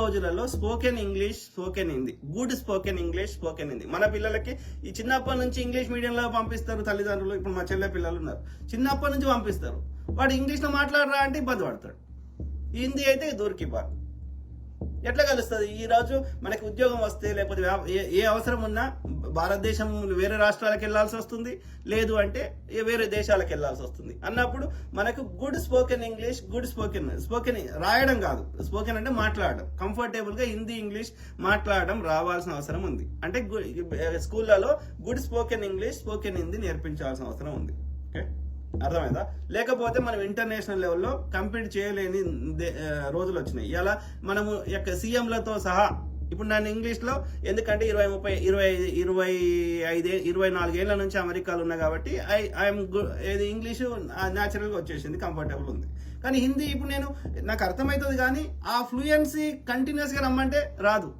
రోజులలో spoken English spoken Hindi. Good spoken English spoken Hindi. మన పిల్లలకి ఈ చిన్నప్పటి నుంచి ఇంగ్లీష్ మీడియంలో పంపిస్తారు తల్లిదండ్రులు. ఇప్పుడు మా చెల్లె పిల్లలు ఉన్నారు. చిన్నప్పటి నుంచి పంపిస్తారు. వాడు ఇంగ్లీష్లో మాట్లాడరా అంటే ఇబ్బంది పడతాడు. హిందీ అయితే దూరికి బాగా ఎట్లా కలుస్తుంది? ఈ రోజు మనకి ఉద్యోగం వస్తే లేకపోతే ఏ- అవసరం ఉన్నా భారతదేశం వేరే రాష్ట్రాలకు వెళ్ళాల్సి వస్తుంది. లేదు అంటే వేరే దేశాలకు వెళ్ళాల్సి వస్తుంది. అన్నప్పుడు మనకు good spoken English good spoken spoken రాయడం కాదు. స్పోకెన్ అంటే మాట్లాడడం. కంఫర్టబుల్గా హిందీ ఇంగ్లీష్ మాట్లాడడం రావాల్సిన అవసరం ఉంది. అంటే స్కూళ్ళలో good spoken English spoken Hindi నేర్పించాల్సిన అవసరం ఉంది. ఓకే? అర్థమైందా? లేకపోతే మనం ఇంటర్నేషనల్ లెవెల్లో కంపీట్ చేయలేని రోజులు వచ్చినాయి. ఇలా మనము యొక్క సీఎంలతో సహా. ఇప్పుడు నన్ను ఇంగ్లీష్లో ఎందుకంటే ఇరవై ముప్పై ఇరవై ఇరవై ఐదే ఇరవై నాలుగేళ్ళ నుంచి అమెరికాలో ఉన్నా కాబట్టి ఐ ఐఎమ్ ఏది ఇంగ్లీషు న్యాచురల్గా వచ్చేసింది కంఫర్టబుల్ ఉంది. కానీ హిందీ ఇప్పుడు నేను నాకు అర్థమవుతుంది కానీ ఆ ఫ్లూయెన్సీ కంటిన్యూస్గా రమ్మంటే రాదు.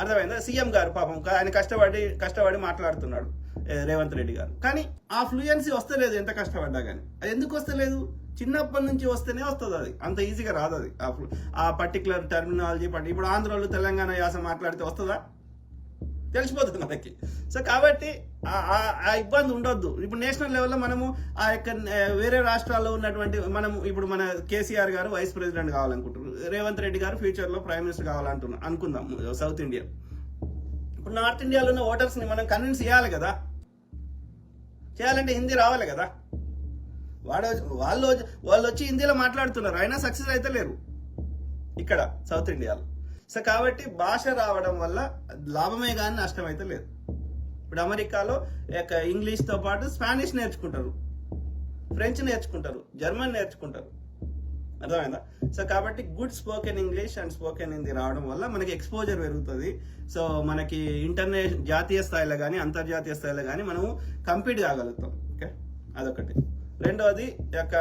అర్థమైందా? సీఎం గారు పాపం ఆయన కష్టపడి కష్టపడి మాట్లాడుతున్నాడు. రేవంత్ రెడ్డి గారు. కానీ ఆ ఫ్లూయెన్సీ వస్తలేదు ఎంత కష్టపడ్డా కానీ. అది ఎందుకు వస్తలేదు? చిన్నప్పటి నుంచి వస్తేనే వస్తుంది అది. అంత ఈజీగా రాదు అది. ఆ ఆ పర్టికులర్ టర్మినాలజీ పట్టి ఇప్పుడు ఆంధ్రాలో తెలంగాణ యాస మాట్లాడితే వస్తుందా? తెలిసిపోతుంది మనకి. సో కాబట్టి ఆ- ఇబ్బంది ఉండొద్దు. ఇప్పుడు నేషనల్ లెవెల్లో మనము ఆ యొక్క వేరే రాష్ట్రాల్లో ఉన్నటువంటి మనం ఇప్పుడు మన కేసీఆర్ గారు వైస్ ప్రెసిడెంట్ కావాలనుకుంటున్నారు. రేవంత్ రెడ్డి గారు ఫ్యూచర్లో ప్రైమ్ మినిస్టర్ కావాలంటున్నాం అనుకుందాం సౌత్ ఇండియా ఇప్పుడు నార్త్ ఇండియాలో ఉన్న ఓటర్స్ని మనం కన్విన్స్ చేయాలి కదా. చేయాలంటే హిందీ రావాలి కదా. వాడు వాళ్ళు వాళ్ళు వచ్చి హిందీలో మాట్లాడుతున్నారు. అయినా సక్సెస్ అయితే లేరు. ఇక్కడ సౌత్ ఇండియాలో. సో కాబట్టి భాష రావడం వల్ల లాభమే కానీ నష్టం అయితే లేదు. ఇప్పుడు అమెరికాలో యొక్క ఇంగ్లీష్తో పాటు స్పానిష్ నేర్చుకుంటారు. ఫ్రెంచ్ నేర్చుకుంటారు. జర్మన్ నేర్చుకుంటారు. అర్థమైందా? సో కాబట్టి good spoken English and spoken Hindi రావడం వల్ల మనకి ఎక్స్పోజర్ పెరుగుతుంది. సో మనకి ఇంటర్నేషనల్ జాతీయ స్థాయిలో కానీ అంతర్జాతీయ స్థాయిలో కానీ మనము కంపీట్ కాగలుగుతాం. ఓకే? అదొకటి. రెండవది యొక్క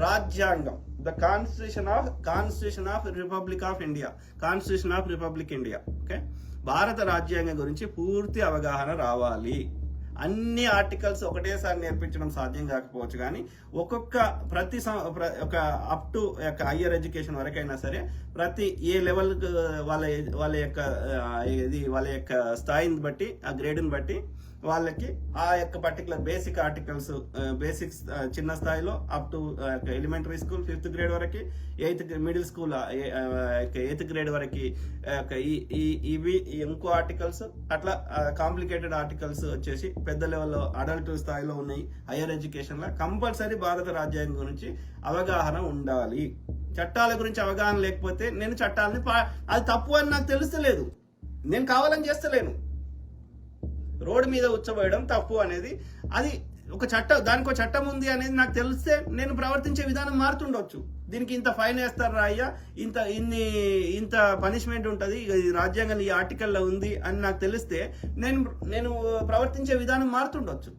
రాజ్యాంగం. The constitution of constitution of republic of India. Constitution of republic India. Okay? భారత రాజ్యాంగం గురించి పూర్తి అవగాహన రావాలి. అన్ని ఆర్టికల్స్ ఒకటేసారి నేర్పించడం సాధ్యం కాకపోవచ్చు కానీ ఒక్కొక్క ప్రతి ప్ర- ఒక అప్ టు యొక్క హయ్యర్ ఎడ్యుకేషన్ వరకైనా సరే ప్రతి ఏ లెవెల్ వాళ్ళ వాళ్ళ యొక్క ఇది వాళ్ళ యొక్క స్థాయిని బట్టి ఆ గ్రేడ్ని బట్టి వాళ్ళకి ఆ యొక్క పర్టికులర్ బేసిక్ ఆర్టికల్స్ బేసిక్స్ చిన్న స్థాయిలో up to elementary school fifth grade వరకు eighth middle school eighth grade వరకు ఈ- ఈ- ఇవి ఇంకో ఆర్టికల్స్ అట్లా కాంప్లికేటెడ్ ఆర్టికల్స్ వచ్చేసి పెద్ద లెవెల్లో అడల్ట్ స్థాయిలో ఉన్నాయి. హైయర్ ఎడ్యుకేషన్లో కంపల్సరీ భారత రాజ్యాంగం గురించి అవగాహన ఉండాలి. చట్టాల గురించి అవగాహన లేకపోతే నేను చట్టాలని పా- అది తప్పు అని నాకు తెలుస్తలేదు. నేను కావాలని చేస్తలేను. రోడ్డు మీద ఉచ్చబోయడం తప్పు అనేది. అది ఒక చట్టం దానికి ఒక చట్టం ఉంది అనేది నాకు తెలిస్తే నేను ప్రవర్తించే విధానం మారుతుండొచ్చు. దీనికి ఇంత ఫైన్ వేస్తారా అయ్యా? ఇంత ఇన్ని ఇంత పనిష్మెంట్ ఉంటుంది? ఇది రాజ్యాంగం ఈ ఆర్టికల్లో ఉంది అని నాకు తెలిస్తే నేను నేను ప్రవర్తించే విధానం మారుతుండొచ్చు.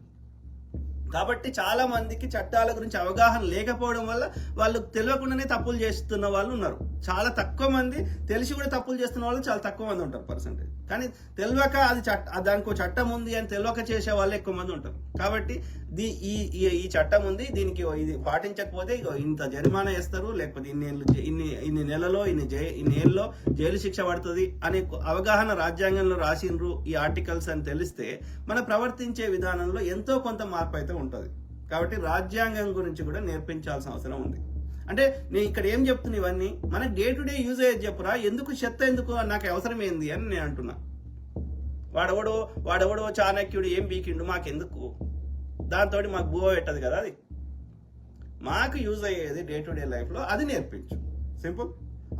కాబట్టి చాలా మందికి చట్టాల గురించి అవగాహన లేకపోవడం వల్ల వాళ్ళు తెలియకుండానే తప్పులు చేస్తున్న వాళ్ళు ఉన్నారు. చాలా తక్కువ మంది తెలిసి కూడా తప్పులు చేస్తున్న వాళ్ళు చాలా తక్కువ మంది ఉంటారు పర్సెంటేజ్ కానీ తెలియక అది చట్ట దానికి ఒక చట్టం ఉంది అని తెలియక చేసే వాళ్ళు ఎక్కువ మంది ఉంటారు. కాబట్టి దీ ఈ ఈ- చట్టం ఉంది దీనికి ఇది పాటించకపోతే ఇంత జరిమానా వేస్తారు లేకపోతే ఇన్ని ఇన్ని ఇన్ని నెలలో ఇన్ని జై ఇన్ని ఏళ్ళలో జైలు శిక్ష పడుతుంది అనే అవగాహన రాజ్యాంగంలో రాసిండ్రు ఈ ఆర్టికల్స్ అని తెలిస్తే మన ప్రవర్తించే విధానంలో ఎంతో కొంత మార్పు అయితే ఉంటుంది. కాబట్టి రాజ్యాంగం గురించి కూడా నేర్పించాల్సిన అవసరం ఉంది. అంటే నేను ఇక్కడ ఏం చెప్తున్నా ఇవన్నీ? మన డే టు డే యూజ్ అయ్యేది చెప్పురా ఎందుకు చెత్త ఎందుకు నాకు అవసరం ఏంది అని నేను అంటున్నా. వాడెవడో వాడెవడో చాణక్యుడు ఏం బీకిండు మాకెందుకు? దాంతో మాకు బువ పెట్టదు కదా అది. మాకు యూజ్ అయ్యేది డే టు డే లైఫ్లో అది నేర్పించు. సింపుల్.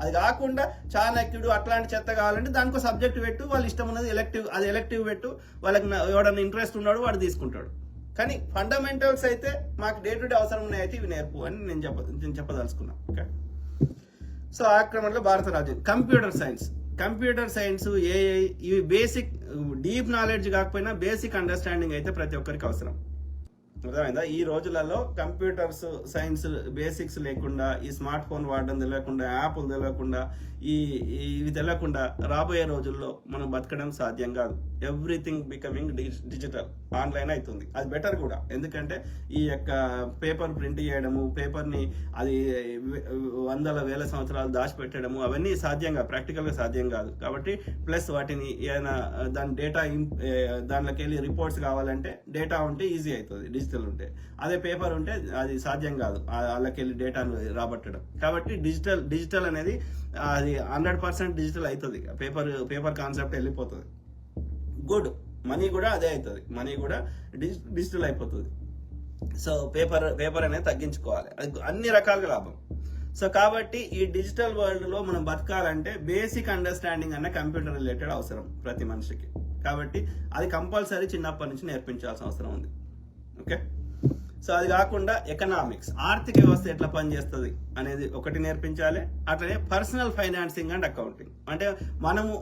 అది కాకుండా చాణక్యుడు అట్లాంటి చెత్త కావాలంటే దానికి సబ్జెక్ట్ పెట్టు వాళ్ళు ఇష్టం ఉన్నది ఎలక్టివ్ అది ఎలక్టివ్ పెట్టు. వాళ్ళకి ఎవడన్నా ఇంట్రెస్ట్ ఉన్నాడు వాడు తీసుకుంటాడు. కానీ ఫండమెంటల్స్ అయితే మాకు డే టు డే అవసరం ఉన్నాయి అయితే ఇవి నేర్పు అని నేను చెప్ప నేను చెప్పదలుచుకున్నా. సో సో క్రమంలో భారత రాజ్యం. Computer science computer science AI ఇవి బేసిక్ డీప్ నాలెడ్జ్ కాకపోయినా బేసిక్ అండర్స్టాండింగ్ అయితే ప్రతి ఒక్కరికి అవసరం. అర్థమైందా? ఈ రోజులలో కంప్యూటర్స్ సైన్స్ బేసిక్స్ లేకుండా ఈ స్మార్ట్ ఫోన్ వాడడం తెలియకుండా యాప్లు తెలియకుండా ఈ ఈ- ఇవి తెలియకుండా రాబోయే రోజుల్లో మనం బతకడం సాధ్యం కాదు. Everything becoming digital. ఆన్లైన్ అవుతుంది అది బెటర్ కూడా. ఎందుకంటే ఈ యొక్క పేపర్ ప్రింట్ చేయడము పేపర్ని అది వందల వేల సంవత్సరాలు దాచిపెట్టడము అవన్నీ సాధ్యంగా ప్రాక్టికల్గా సాధ్యం కాదు. కాబట్టి ప్లస్ వాటిని ఏదైనా దాని డేటా దాంట్లోకి వెళ్ళి రిపోర్ట్స్ కావాలంటే డేటా ఉంటే ఈజీ అవుతుంది డిజిటల్ ఉంటే. అదే పేపర్ ఉంటే అది సాధ్యం కాదు ఆ- వాళ్ళకి వెళ్ళి డేటాను రాబట్టడం. కాబట్టి డిజిటల్ డిజిటల్ అనేది అది హండ్రెడ్ పర్సెంట్ డిజిటల్ అవుతుంది. పేపర్ పేపర్ కాన్సెప్ట్ వెళ్ళిపోతుంది. గుడ్. మనీ కూడా అదే అవుతుంది. మనీ కూడా డిజి- డిజిటల్ అయిపోతుంది. సో పేపర్ పేపర్ అనేది తగ్గించుకోవాలి. అది అన్ని రకాలుగా లాభం. సో కాబట్టి ఈ డిజిటల్ వరల్డ్లో మనం బతకాలంటే బేసిక్ అండర్స్టాండింగ్ అన్న కంప్యూటర్ రిలేటెడ్ అవసరం ప్రతి మనిషికి. కాబట్టి అది కంపల్సరీ చిన్నప్పటి నుంచి నేర్పించాల్సిన అవసరం ఉంది. ఓకే? సో అది కాకుండా ఎకనామిక్స్ ఆర్థిక వ్యవస్థ ఎట్లా పనిచేస్తుంది అనేది ఒకటి నేర్పించాలి. అట్లనే పర్సనల్ ఫైనాన్సింగ్ అండ్ అకౌంటింగ్ అంటే మనము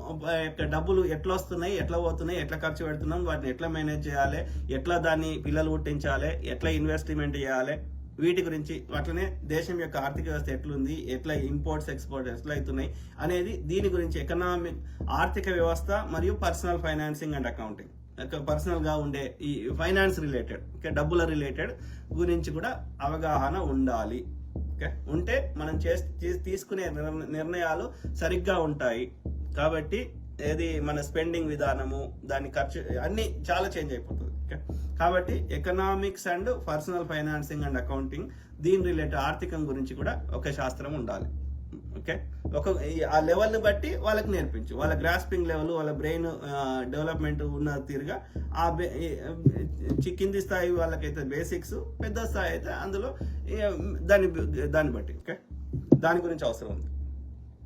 డబ్బులు ఎట్లా వస్తున్నాయి ఎట్లా పోతున్నాయి ఎట్లా ఖర్చు పెడుతున్నాం వాటిని ఎట్లా మేనేజ్ చేయాలి ఎట్లా దాన్ని పిల్లలు పుట్టించాలి ఎట్లా ఇన్వెస్ట్మెంట్ చేయాలి వీటి గురించి అట్లనే దేశం యొక్క ఆర్థిక వ్యవస్థ ఎట్లుంది ఎట్లా ఇంపోర్ట్స్ ఎక్స్పోర్ట్స్ ఎట్లా అవుతున్నాయి అనేది దీని గురించి ఎకనామిక్ ఆర్థిక వ్యవస్థ మరియు పర్సనల్ ఫైనాన్సింగ్ అండ్ అకౌంటింగ్ పర్సనల్గా ఉండే ఈ ఫైనాన్స్ రిలేటెడ్ ఓకే డబ్బుల రిలేటెడ్ గురించి కూడా అవగాహన ఉండాలి. ఓకే ఉంటే మనం చేస్- తీసుకునే నిర్ణ- నిర్ణయాలు సరిగ్గా ఉంటాయి. కాబట్టి ఏది మన స్పెండింగ్ విధానము దాని ఖర్చు అన్నీ చాలా చేంజ్ అయిపోతుంది. ఓకే కాబట్టి economics and personal financing and accounting దీని రిలేటెడ్ ఆర్థికం గురించి కూడా ఒక శాస్త్రం ఉండాలి. ఓకే? ఒక ఈ- ఆ లెవెల్ని బట్టి వాళ్ళకి నేర్పించు. వాళ్ళ గ్రాస్పింగ్ లెవెల్ వాళ్ళ బ్రెయిన్ డెవలప్మెంట్ ఉన్న తీరుగా ఆ బే- చి- కింది స్థాయి వాళ్ళకైతే బేసిక్స్ పెద్ద స్థాయి అయితే అందులో దాన్ని దాన్ని బట్టి ఓకే? దాని గురించి అవసరం ఉంది.